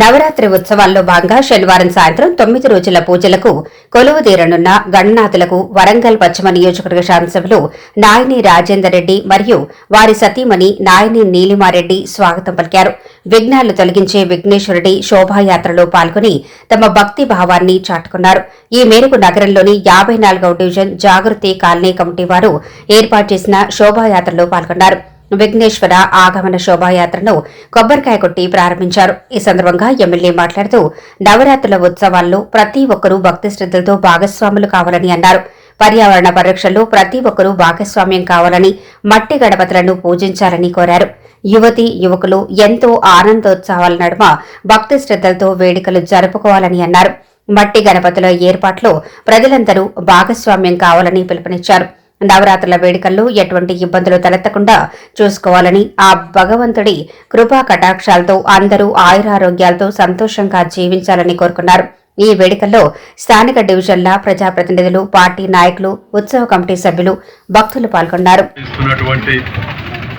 నవరాత్రి ఉత్సవాల్లో భాగంగా శనివారం సాయంత్రం తొమ్మిది రోజుల పూజలకు కొలువు తీరనున్న గణనాథులకు వరంగల్ పశ్చిమ నియోజకవర్గ శాసనసభలు నాయని రాజేందర్ రెడ్డి మరియు వారి సతీమణి నాయని నీలిమారెడ్డి స్వాగతం పలికారు. విఘ్నాలు తొలగించే విఘ్నేశ్వరుడి శోభాయాత్రలో పాల్గొని తమ భక్తి భావాన్ని చాటుకున్నారు. ఈ మేరకు నగరంలోని యాభై నాలుగవ డివిజన్ జాగృతి కాలనీ కమిటీ వారు ఏర్పాటు చేసిన శోభాయాత్రలో పాల్గొన్నారు. విఘ్నేశ్వర ఆగమన శోభాయాత్రను కొబ్బరికాయ కొట్టి ప్రారంభించారు. ఈ సందర్భంగా ఎమ్మెల్యే మాట్లాడుతూ నవరాత్రుల ఉత్సవాల్లో ప్రతి ఒక్కరూ భక్తి శ్రద్ధలతో భాగస్వాములు కావాలని అన్నారు. పర్యావరణ పరిరక్షణలో ప్రతి ఒక్కరూ భాగస్వామ్యం కావాలని మట్టి గణపతులను పూజించాలని కోరారు. యువతి యువకులు ఎంతో ఆనందోత్సవాల నడుమ భక్తి శ్రద్ధలతో వేడుకలు జరుపుకోవాలని అన్నారు. మట్టి గణపతుల ఏర్పాట్లో ప్రజలందరూ భాగస్వామ్యం కావాలని పిలుపునిచ్చారు. నవరాత్రుల వేడుకల్లో ఎటువంటి ఇబ్బందులు తలెత్తకుండా చూసుకోవాలని ఆ భగవంతుడి కృపా కటాక్షాలతో అందరూ ఆయురారోగ్యాలతో సంతోషంగా జీవించాలని కోరుకున్నారు. ఈ వేడుకల్లో స్థానిక డివిజన్ల ప్రజాప్రతినిధులు పార్టీ నాయకులు ఉత్సవ కమిటీ సభ్యులు భక్తులు పాల్గొన్నారు.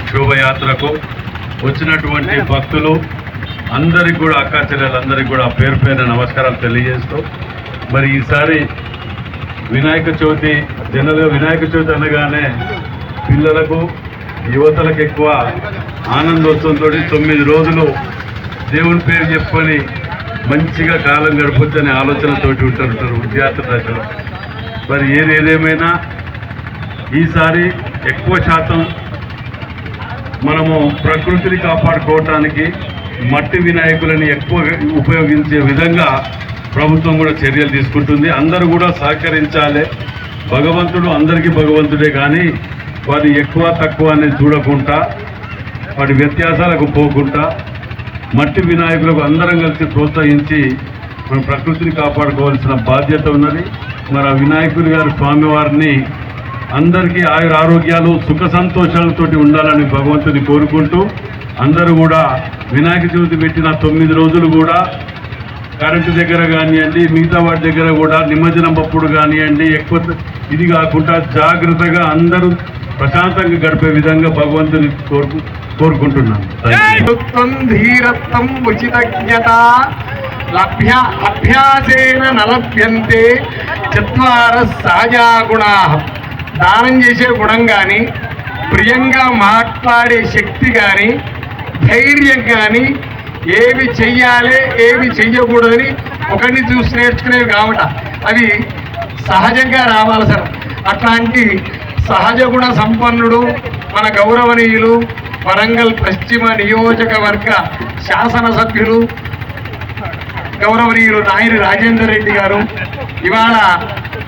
శోభయాత్రకు వచ్చినటువంటి భక్తులు అందరికి కూడా అక్కాచెల్లెలందరికీ కూడా పేరు పేరు నమస్కారాలు తెలియజేస్తూ మరి ఈసారి వినాయక చవితి జనరల్గా వినాయక చవితి అనగానే పిల్లలకు యువతలకు ఎక్కువ ఆనందోత్సవంతో తొమ్మిది రోజులు దేవుని పేరు చెప్పుకొని మంచిగా కాలం గడపచ్చు అనే ఆలోచనతోటి ఉంటారు విద్యార్థి దశలో మరి ఏది ఏదేమైనా ఈసారి ఎక్కువ శాతం మనము ప్రకృతిని కాపాడుకోవటానికి మట్టి వినాయకులని ఎక్కువ ఉపయోగించే విధంగా ప్రభుత్వం కూడా చర్యలు తీసుకుంటుంది. అందరూ కూడా సహకరించాలి. భగవంతుడు అందరికీ భగవంతుడే కానీ వాటి ఎక్కువ తక్కువ అనేది చూడకుండా వాటి వ్యత్యాసాలకు పోకుండా మట్టి వినాయకులకు అందరం కలిసి ప్రోత్సహించి మన ప్రకృతిని కాపాడుకోవాల్సిన బాధ్యత ఉన్నది. మరి ఆ వినాయకుడి గారి స్వామివారిని అందరికీ ఆయుర ఆరోగ్యాలు సుఖ సంతోషాలతోటి ఉండాలని భగవంతుని కోరుకుంటూ అందరూ కూడా వినాయక చవితి పెట్టిన తొమ్మిది రోజులు కూడా కరెంటు దగ్గర కానివ్వండి మిగతా వాటి దగ్గర కూడా నిమజ్జనం అప్పుడు కానివ్వండి ఎక్కువ ఇది కాకుండా జాగ్రత్తగా అందరూ ప్రశాంతంగా గడిపే విధంగా భగవంతుని కోరుకు కోరుకుంటున్నాను. ధీరత్వం ఉచితజ్ఞత లభ్య అభ్యాసేన నలభ్యంతే చత్వార సహజా గుణా. దానం చేసే గుణం కానీ ప్రియంగా మాట్లాడే శక్తి కానీ ధైర్యం కానీ ఏవి చెయ్యాలి ఏవి చెయ్యకూడదని ఒకరిని చూసి నేర్చుకునేవి కావట అవి సహజంగా రావాలి సార్. అట్లాంటి సహజ గుణ సంపన్నుడు మన గౌరవనీయులు వరంగల్ పశ్చిమ నియోజకవర్గ శాసనసభ్యులు గౌరవనీయులు నాయని రాజేందర్ రెడ్డి గారు ఇవాళ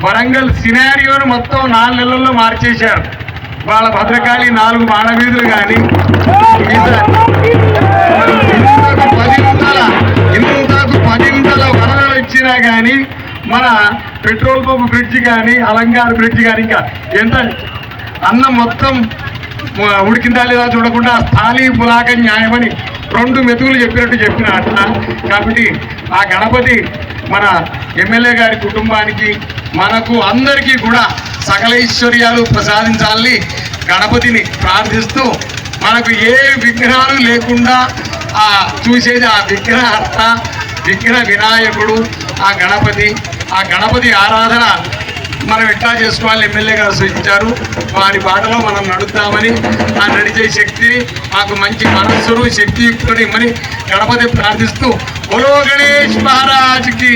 వరంగల్ సినారియోను మొత్తం నాలుగు నెలల్లో మార్చేశారు. వాళ్ళ భద్రకాళి నాలుగు మానవీధులు కానీ ఇంతకు పదింతల ఇంతకు పదింతల వరదలు ఇచ్చినా కానీ మన పెట్రోల్ పంప్ బ్రిడ్జ్ కానీ అలంకార బ్రిడ్జ్ కానీ ఇంకా ఎంత అన్నం మొత్తం ఉడికిందా లేదా చూడకుండా స్థాళీ పులాక న్యాయమని రెండు మెతుకులు చెప్పినట్టు చెప్పిన అట్లా. కాబట్టి ఆ గణపతి మన ఎమ్మెల్యే గారి కుటుంబానికి మనకు అందరికీ కూడా సకల ఐశ్వర్యాలు ప్రసాదించాలని గణపతిని ప్రార్థిస్తూ మనకు ఏ విఘ్నాలు లేకుండా ఆ చూసేది ఆ విగ్రహర్త విగ్రహ వినాయకుడు ఆ గణపతి. ఆ గణపతి ఆరాధన మనం ఎట్లా చేసుకోవాలని ఎమ్మెల్యే గారు సూచించారు. వారి బాటలో మనం నడుద్దామని ఆ నడిచే శక్తిని మాకు మంచి మనస్సును శక్తియుక్తుడు ఇమ్మని గణపతి ప్రార్థిస్తూ బలో గణేష్ మహారాజ్కి